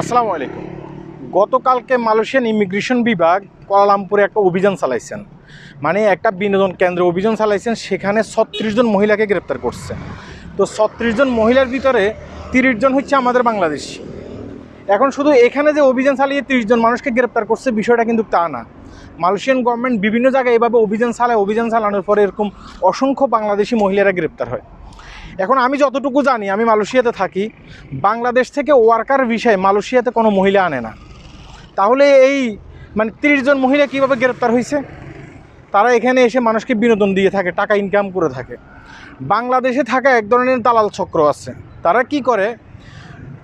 আসসালামু আলাইকুম। গতকালকে মালয়েশিয়ান ইমিগ্রেশন বিভাগ কোয়ালালামপুরে একটা অভিযান চালাইছেন। মানে একটা বিনোদন কেন্দ্রে অভিযান চালাইছেন, সেখানে ছত্রিশ জন মহিলাকে গ্রেপ্তার করছে। তো ছত্রিশ জন মহিলার ভিতরে তিরিশ জন হচ্ছে আমাদের বাংলাদেশি। এখন শুধু এখানে যে অভিযান চালিয়ে তিরিশ জন মানুষকে গ্রেপ্তার করছে, বিষয়টা কিন্তু তা না। মালয়েশিয়ান গভর্নমেন্ট বিভিন্ন জায়গায় এভাবে অভিযান চালায়, অভিযান চালানোর পরে এরকম অসংখ্য বাংলাদেশি মহিলারা গ্রেপ্তার হয়। এখন আমি যতটুকু জানি, আমি মালয়েশিয়াতে থাকি, বাংলাদেশ থেকে ওয়ার্কার বিষয়ে মালয়েশিয়াতে কোনো মহিলা আনে না। তাহলে এই মানে তিরিশ জন মহিলা কীভাবে গ্রেপ্তার হয়েছে তারা এখানে এসে মানুষকে বিনোদন দিয়ে থাকে, টাকা ইনকাম করে থাকে। বাংলাদেশে থাকা এক ধরনের দালাল চক্র আছে। তারা কি করে?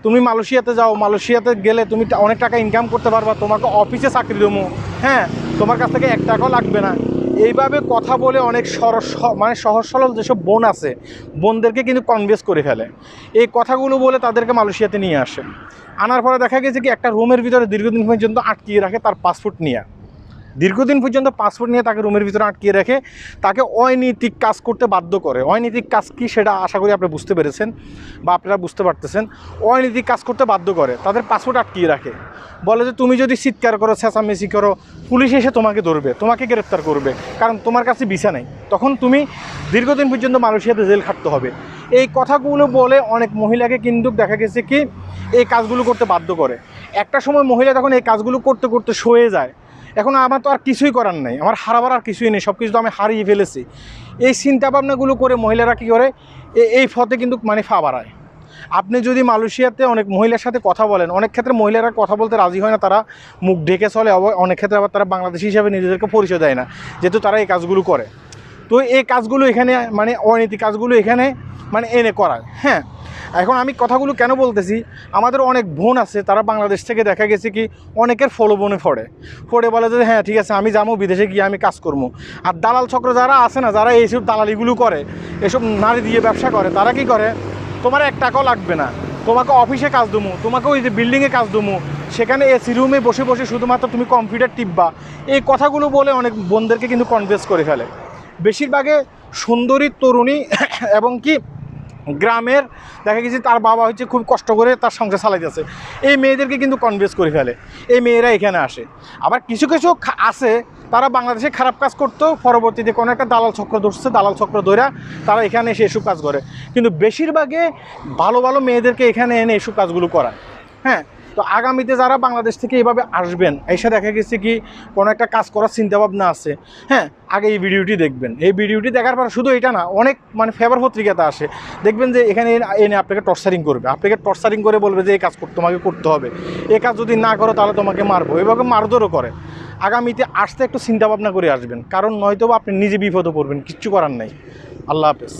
তুমি মালয়েশিয়াতে যাও, মালয়েশিয়াতে গেলে তুমি অনেক টাকা ইনকাম করতে পারবা, তোমাকে অফিসে চাকরি দেবো। হ্যাঁ তোমার কাছ থেকে এক টাকাও লাগবে না। এইভাবে কথা বলে অনেক সরস মানে সহজ সরল যেসব বোন আছে, বোনদেরকে কিন্তু কনভেন্স করে ফেলে। এই কথাগুলো বলে তাদেরকে মালয়েশিয়াতে নিয়ে আসে। আনার পরে দেখা গেছে কি, একটা রুমের ভিতরে দীর্ঘদিন পর্যন্ত আটকিয়ে রাখে তার পাসপোর্ট নিয়ে। দীর্ঘদিন পর্যন্ত পাসপোর্ট নিয়ে তাকে রুমের ভিতরে আটকিয়ে রেখে, তাকে অনৈতিক কাজ করতে বাধ্য করে। অনৈতিক কাজ কি সেটা আশা করি আপনি বুঝতে পেরেছেন বা আপনারা বুঝতে পারতেছেন। অনৈতিক কাজ করতে বাধ্য করে, তাদের পাসপোর্ট আটকিয়ে রাখে। বলে যে তুমি যদি চিৎকার করো, চেঁচামেচি করো, পুলিশ এসে তোমাকে ধরবে, তোমাকে গ্রেপ্তার করবে, কারণ তোমার কাছে ভিসা নেই। তখন তুমি দীর্ঘদিন পর্যন্ত মালয়েশিয়াতে জেল খাটতে হবে। এই কথাগুলো বলে অনেক মহিলাকে কিন্তু দেখা গেছে কি, এই কাজগুলো করতে বাধ্য করে। একটা সময় মহিলা তখন এই কাজগুলো করতে করতে সয়ে যায়। এখন আমার তো আর কিছুই করার নাই, আমার হারাবার আর কিছুই নেই সব কিছু তো আমি হারিয়ে ফেলেছি। এই চিন্তা ভাবনাগুলো করে মহিলারা কী করে এই ফতে কিন্তু মানে ফা বাড়ায়। আপনি যদি মালয়েশিয়াতে অনেক মহিলার সাথে কথা বলেন, অনেক ক্ষেত্রে মহিলারা কথা বলতে রাজি হয় না, তারা মুখ ঢেকে চলে অনেক ক্ষেত্রে আবার তারা বাংলাদেশি হিসাবে নিজেদেরকে পরিচয় দেয় না, যেহেতু তারা এই কাজগুলো করে। তো এই কাজগুলো এখানে মানে অনীতি কাজগুলো এখানে মানে এনে করায়। হ্যাঁ এখন আমি কথাগুলো কেন বলতেছি? আমাদের অনেক বোন আছে, তারা বাংলাদেশ থেকে দেখা গেছে কি, অনেকের ফলো বনে পড়ে ফড়ে বলে যে হ্যাঁ ঠিক আছে, আমি যাব, বিদেশে গিয়ে আমি কাজ করব। আর দালাল চক্র যারা আছে না, যারা এইসব দালালিগুলো করে, এসব নারী দিয়ে ব্যবসা করে, তারা কি করে? তোমার এক টাকাও লাগবে না। তোমাকে অফিসে কাজ দুমু তোমাকে ওই যে বিল্ডিংয়ে কাজ দমু সেখানে এসি রুমে বসে বসে শুধুমাত্র তুমি কম্পিউটার টিপবা। এই কথাগুলো বলে অনেক বোনদেরকে কিন্তু কনভিন্স করে ফেলে। বেশিরভাগে সুন্দরী তরুণী এবং কি গ্রামের, দেখা গেছে তার বাবা হচ্ছে খুব কষ্ট করে তার সংসার চালাইতেছে। এই মেয়েদেরকে কিন্তু কনভিন্স করে ফেলে। এই মেয়েরা এখানে আসে। আবার কিছু কিছু আছে, তারা বাংলাদেশে খারাপ কাজ করতো পরবর্তীতে কোনো একটা দালাল চক্র ধরছে, দালাল চক্র ধরে তারা এখানে এসে এসব কাজ করে। কিন্তু বেশিরভাগে ভালো ভালো মেয়েদেরকে এখানে এনে এসব কাজগুলো করায়। হ্যাঁ তো আগামীতে যারা বাংলাদেশ থেকে এভাবে আসবেন, এসে দেখা গেছে কি, কোনো একটা কাজ করার চিন্তাভাবনা আছে। হ্যাঁ আগে এই ভিডিওটি দেখবেন। এই ভিডিওটি দেখার পর শুধু এটা না, অনেক মানে ফেভার পত্রিকাতে আসে। দেখবেন যে এখানে এনে আপনাকে টর্চারিং করবে। আপনাকে টর্চারিং করে বলবে যে এই কাজ তোমাকে করতে হবে। এই কাজ যদি না করো, তাহলে তোমাকে মারবো। এভাবে মারধরও করে। আগামীতে আসতে একটু চিন্তা ভাবনা করে আসবেন। কারণ নয়তো আপনি নিজে বিপদে পড়বেন, কিচ্ছু করার নাই। আল্লাহ হাফেজ।